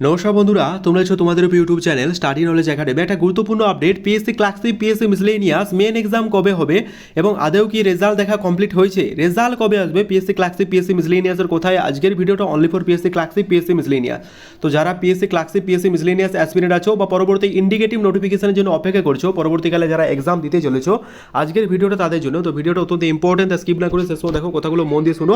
নমস্কার বন্ধুরা, তোমরা হচ্ছে তোমাদের YouTube channel study knowledge academy একটা গুরুত্বপূর্ণ update PSC clerkship PSC miscellaneous main exam কবে হবে এবং আদেও কি রেজাল্ট দেখা কমপ্লিট হয়েছে? রেজাল্ট কবে আসবে পিএসসি ক্লাসি পিএসসি মিসলেনিয়াসের কোথায়? আজকের ভিডিওটা only for PSC clerkship PSC miscellaneous তো যারা PSC clerkship PSC miscellaneous aspirant আছো বা পরবর্তী ইন্ডিকেটিভ নোটিফিকেশনের জন্য অপেক্ষা করছ, পরবর্তীকালে যারা এক্সাম দিতে চলেছো, আজকের ভিডিওটা তাদের জন্য। তো ভিডিওটা অত্যন্ত ইম্পর্টেন্ট স্কিপ না করে শেষ দেখো, কথাগুলো মন দিয়ে শুনো।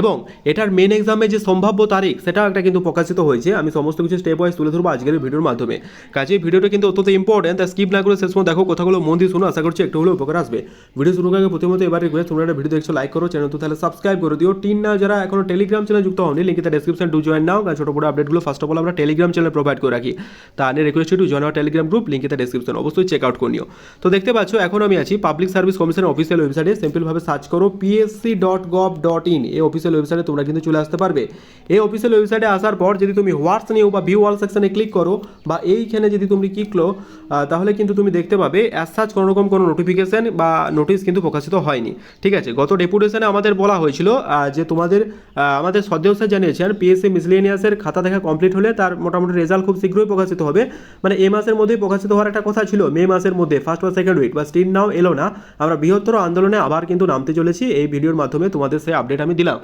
এবং এটার মেন এক্সামে যে সম্ভাব্য তারিখ সেটা একটা কিন্তু প্রকাশিত হয়েছে। আমি সমস্ত কিছু স্টেপ ওয়াইজ তুলে ধরবো আজকের ভিডিওর মাধ্যমে। কাজে ভিডিওটা কিন্তু অত্যন্ত ইম্পর্টেন্ট তাই স্কিপ না করে শেষ পর্যন্ত দেখো কথাগুলো মন দিয়ে শুনো, আশা করছি একটু হলেও উপকার আসবে। ভিডিও শুরু আগে প্রথমত এবার রিকোয়েস্ট তোমরা একটা ভিডিও দেখছ লাইক করো চ্যানেল তো তাহলে সাবস্ক্রাইব করে দিও। টিন না, যারা এখনও টেলিগ্রাম চ্যানেল যুক্ত হয়নি লিঙ্কে ডেসক্রিপশন টু জয়েন নাও, কারণ ছোটো বড় আপডেটগুলো ফার্স্ট অফ অল আমরা টেলিগ্রাম চ্যানেল প্রোভাইড করে রাখি। তা আনে request to join our Telegram group লিঙ্কে ডেসক্রিপশন অবশ্যই চেক আউট করে নিও। তো দেখতে পাচ্ছ, এখন আমি আছি পাবলিক সার্ভিস কমিশনের অফিসিয়াল ওয়েবসাইটে সিম্পলভাবে সার্চ করো PSC dot gov dot in এই অফিসিয়াল ওয়েবসাইটে তোমরা কিন্তু চলে আসতে পারবে। এই অফিসিয়াল ওয়েবসাইটে আসার পর যদি তুমি হোয়াটস নিও বা ভিউ অল সেকশনে ক্লিক করো বা এইখানে যদি তুমি ক্লিক তাহলে কিন্তু তুমি দেখতে পাবে অ্যাজ সাচ কোনো রকম কোনো নোটিফিকেশন বা নোটিশ কিন্তু প্রকাশিত হয়নি। ঠিক আছে? গত ডেপুটেশনে আমাদের বলা হয়েছিল যে তোমাদের আমাদের সদ্দেহ স্যার জানিয়েছেন পিএসসি মিসলেনিয়াসের খাতা দেখা কমপ্লিট হলে তার মোটামুটি রেজাল্ট খুব শীঘ্রই প্রকাশিত হবে। মানে এ মাসের মধ্যেই প্রকাশিত হওয়ার একটা কথা ছিল, মে মাসের মধ্যে ফার্স্ট বা সেকেন্ড উইক বা স্টিল নাও এলো না। আমরা বৃহত্তর আন্দোলনে আবার কিন্তু নামতে চলেছি, এই ভিডিওর মাধ্যমে তোমাদের সেই আপডেট আমি দিলাম।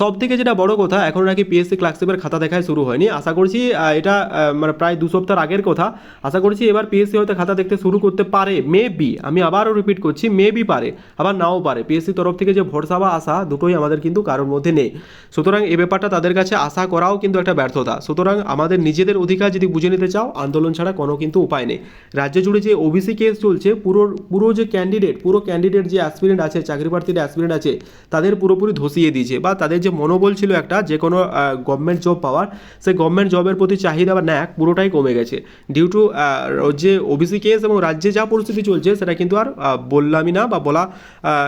সব থেকে যেটা বড় কথা, এখন নাকি পিএসসি ক্লার্কশিপের খাতা দেখায় শুরু হয়নি। আশা করছি আহ, এটা মানে প্রায় দু সপ্তাহ আগের কথা। আশা করছি এবার পিএসসি হয়তো খাতা দেখতে শুরু করতে পারে। মে বি আমি আবারও রিপিট করছি মে বি পারে আবার নাও পারে। পিএসসি তরফ থেকে যে ভরসা বা আশা দুটোই আমাদের কিন্তু কারোর মধ্যে নেই। সুতরাং এ ব্যাপারটা তাদের কাছে আশা করাও কিন্তু একটা ব্যর্থতা। সুতরাং আমাদের নিজেদের অধিকার যদি বুঝে নিতে চাও আন্দোলন ছাড়া কোনো কিন্তু উপায় নেই। রাজ্য জুড়ে যে ওবিসি কেস চলছে পুরো পুরো যে ক্যান্ডিডেট পুরো ক্যান্ডিডেট যে অ্যাসপিরেন্ট আছে চাকরি প্রার্থীর অ্যাসপিরেন্ট আছে তাদের পুরোপুরি ধসিয়ে দিয়েছে। বা তাদের যে মনোবল ছিল একটা যে কোনো গভর্নমেন্ট জব পাওয়ার সেই গভর্নমেন্ট জবের প্রতি চাহিদা বা ন্যাক পুরোটাই কমে গেছে। ডিউ টু যে ওবিসি কেস এবং রাজ্যে যা পরিস্থিতি চলছে, সেটা কিন্তু আর বললামই না বা বলা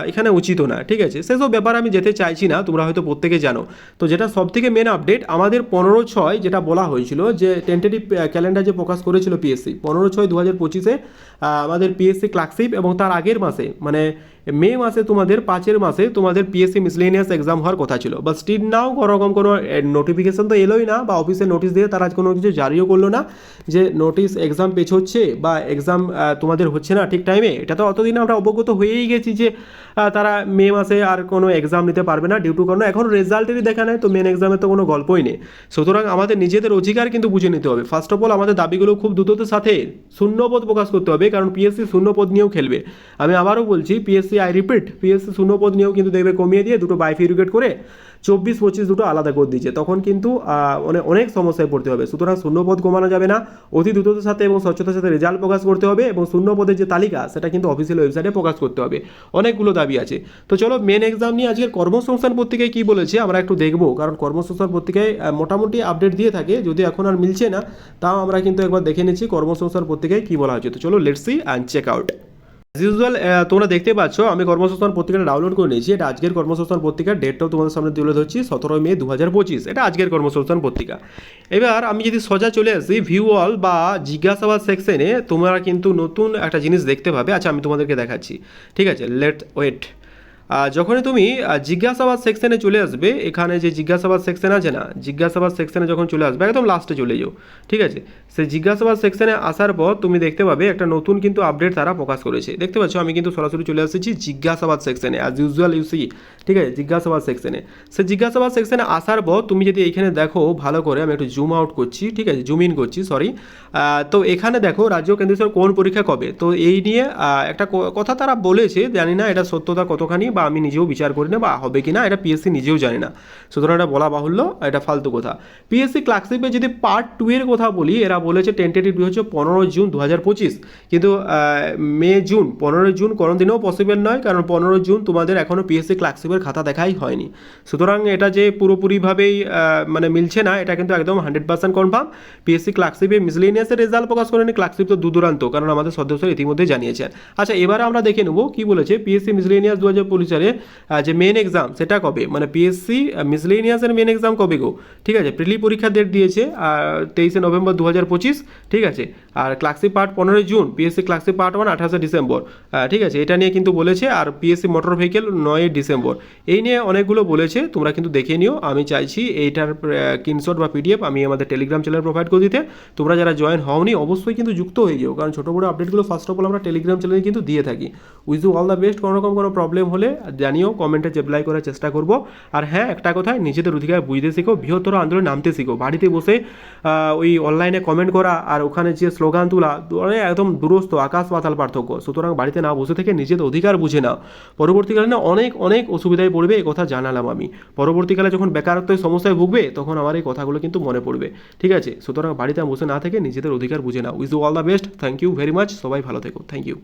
এখানে উচিত না, ঠিক আছে? সেসব ব্যাপার আমি যেতে চাইছি না, তোমরা হয়তো প্রত্যেকে জানো। তো যেটা সব থেকে মেন আপডেট আমাদের পনেরো ছয় যেটা বলা হয়েছিল, যে টেন্টেটিভ ক্যালেন্ডার যে প্রকাশ করেছিল পিএসসি পনেরো ছয় দু হাজার পঁচিশে আমাদের পিএসসি ক্লার্কশিপ এবং তার আগের মাসে মানে মে মাসে তোমাদের, পাঁচের মাসে তোমাদের পিএসসি মিসলেনিয়াস এক্সাম হওয়ার কথা ছিল। বা স্টিল নাও কোনোরকম কোনো নোটিফিকেশান তো এলোই না, বা অফিসে নোটিশ দিয়ে তারা কোনো কিছু জারিও করল না, যে নোটিশ এক্সাম পেছ হচ্ছে বা এক্সাম তোমাদের হচ্ছে না ঠিক টাইমে এটা তো অতদিন আমরা অবগত হয়েই গেছি যে তারা মে মাসে আর কোনো এক্সাম নিতে পারবে না ডিউ টু কারণ এখন রেজাল্টেরই দেখা নেয়, তো মেন এক্সামের তো কোনো গল্পই নেই। সুতরাং আমাদের নিজেদের অধিকার কিন্তু বুঝে নিতে হবে। ফার্স্ট অফ অল আমাদের দাবিগুলো খুব দ্রুততার সাথে শূন্যপদ প্রকাশ করতে হবে, কারণ পিএসসি শূন্যপদ নিয়েও খেলবে। আমি আবারও বলছি পিএসসি আই রিপিট পিএসসি শূন্যপদ নিয়েও কিন্তু দেখবে কমিয়ে দিয়ে দুটো বাইফিউরিকেট করে চব্বিশ, পঁচিশ দুটো আলাদা করে দিয়েছে। তখন কিন্তু অনেক সমস্যায় পড়তে হবে। সুতরাং শূন্যপদ কমানো যাবে না। অতি দ্রুততার সাথে এবং স্বচ্ছতার সাথে রেজাল্ট প্রকাশ করতে হবে এবং শূন্যপদের যে তালিকা, সেটা কিন্তু অফিসিয়াল ওয়েবসাইটে প্রকাশ করতে হবে। অনেকগুলো দাবি আছে। তো চলো মেন এক্সাম নিয়ে আজকের কর্মসংস্থান পত্রিকায় কি বলেছে আমরা একটু দেখব। কারণ কর্মসংস্থান পত্রিকায় মোটামুটি আপডেট দিয়ে থাকে। যদি এখন আর মিলছে না, তাও আমরা কিন্তু একবার দেখে নিচ্ছি কর্মসংস্থান পত্রিকায় কি বলা হচ্ছে তো চলো let's see and check out as usual তোমরা দেখতে পাচ্ছ, আমি কর্মসংস্থান পত্রিকাটা ডাউনলোড করে নিয়েছি। এটা আজকের কর্মসংস্থান পত্রিকার ডেটটাও তোমাদের সামনে তুলে ধরছি, সতেরোই মে দু হাজার পঁচিশ। এটা আজকের কর্মসংস্থান পত্রিকা। এবার আমি যদি সোজা চলে আসি ভিউ অল বা জিজ্ঞাসাবাদ সেকশনে তোমরা কিন্তু নতুন একটা জিনিস দেখতে পাবে। আচ্ছা আমি তোমাদেরকে দেখাচ্ছি। ঠিক আছে লেট ওয়েট যখনই তুমি জিজ্ঞাসাবাদ সেকশনে চলে আসবে, এখানে যে জিজ্ঞাসাবাদ সেকশন আছে না, জিজ্ঞাসাবাদ সেকশনে যখন চলে আসবে, একদম লাস্টে চলে যাও, ঠিক আছে? সেই জিজ্ঞাসাবাদ সেকশনে আসার পর তুমি দেখতে পাবে একটা নতুন কিন্তু আপডেট তারা প্রকাশ করেছে। দেখতে পাচ্ছ, আমি কিন্তু সরাসরি চলে এসেছি জিজ্ঞাসাবাদ সেকশনে অ্যাজ ইউজুয়াল ইউ সি ঠিক আছে? জিজ্ঞাসাবাদ সেকশনে সে জিজ্ঞাসাবাদ সেকশনে আসার পর তুমি যদি এইখানে দেখো, ভালো করে আমি একটু জুম আউট করছি, ঠিক আছে? জুম ইন করছি সরি তো এখানে দেখো, রাজ্য কেন্দ্র সরকার কোন পরীক্ষা কবে? তো এই নিয়ে একটা কথা তারা বলেছে, জানি না এটা সত্যতা কতখানি বা আমি নিজেও বিচার করি না বা হবে কি না, এটা পিএসসি নিজেও জানে না। সুতরাং এটা বলা বাহুল্য এটা ফালতু কথা। পিএসসি ক্লার্কশিপে যদি পার্ট টু এর কথা বলি, এরা বলেছে টেন্টেটিভ হচ্ছে পনেরো জুন দু হাজার পঁচিশ। কিন্তু মে, জুন, পনেরো জুন কোনো দিনেও পসিবল নয়, কারণ পনেরো জুন তোমাদের এখনও পিএসসি ক্লার্কশিপের খাতা দেখাই হয়নি। সুতরাং এটা যে পুরোপুরিভাবেই মানে মিলছে না, এটা কিন্তু একদম হান্ড্রেড পার্সেন্ট কনফার্ম পিএসসি ক্লার্কশিপে মিসলেনিয়াসের রেজাল্ট প্রকাশ করেনি ক্লার্কশিপ তো দূরান্ত কারণ আমাদের সদস্য ইতিমধ্যে জানিয়েছেন। আচ্ছা এবারে আমরা দেখে নেব কি বলেছে পিএসসি মিসলেনিয়াস দু হাজার অনুসারে যে মেন এক্সাম সেটা কবে? মানে পিএসসি মিসলেনিয়াসের মেন এক্সাম কবে গো? ঠিক আছে? প্রিলি পরীক্ষার ডেট দিয়েছে তেইশে নভেম্বর দু হাজার পঁচিশ, ঠিক আছে? আর ক্লাসি পার্ট পনেরোই June PSC clerkship part one আঠাশে ডিসেম্বর ঠিক আছে? এটা নিয়ে কিন্তু বলেছে, আর পিএসসি মোটর ভেহিকেল নয়ই ডিসেম্বর। এই নিয়ে অনেকগুলো বলেছে, তোমরা কিন্তু দেখে নিও। আমি চাইছি এইটার স্ক্রিনশট বা পিডিএফ আমি আমাদের টেলিগ্রাম চ্যানেল প্রোভাইড করে দিতে। তোমরা যারা জয়েন হওনি, অবশ্যই কিন্তু যুক্ত হয়ে যেও কারণ ছোটো বড়ো আপডেটগুলো ফার্স্ট অফ অল আমরা টেলিগ্রাম চ্যানেলে কিন্তু দিয়ে থাকি। Wish you all the best কোনো রকম কোনো প্রবলেম হলে জানিও কমেন্টে রিপ্লাই করার চেষ্টা করব। আর হ্যাঁ একটা কথায় নিজেদের অধিকার বুঝতে শিখো, বৃহত্তর আন্দোলনে নামতে শিখো। বাড়িতে বসে ওই অনলাইনে কমেন্ট করা আর ওখানে যে স্লোগান তোলা একদম দূরস্থ আকাশ পাতাল পার্থক্য। সুতরাং বাড়িতে না বসে থেকে নিজেদের অধিকার বুঝে নাও। পরবর্তীকালে না অনেক অনেক অসুবিধায় পড়বে, এই কথা জানালাম আমি। পরবর্তীকালে যখন বেকারত্বের সমস্যায় ভুগবে, তখন আমার এই কথাগুলো কিন্তু মনে পড়বে। ঠিক আছে? সুতরাং বাড়িতে বসে না থেকে নিজেদের অধিকার বুঝে নাও। Wish all the best thank you very much সবাই ভালো থেকো। Thank you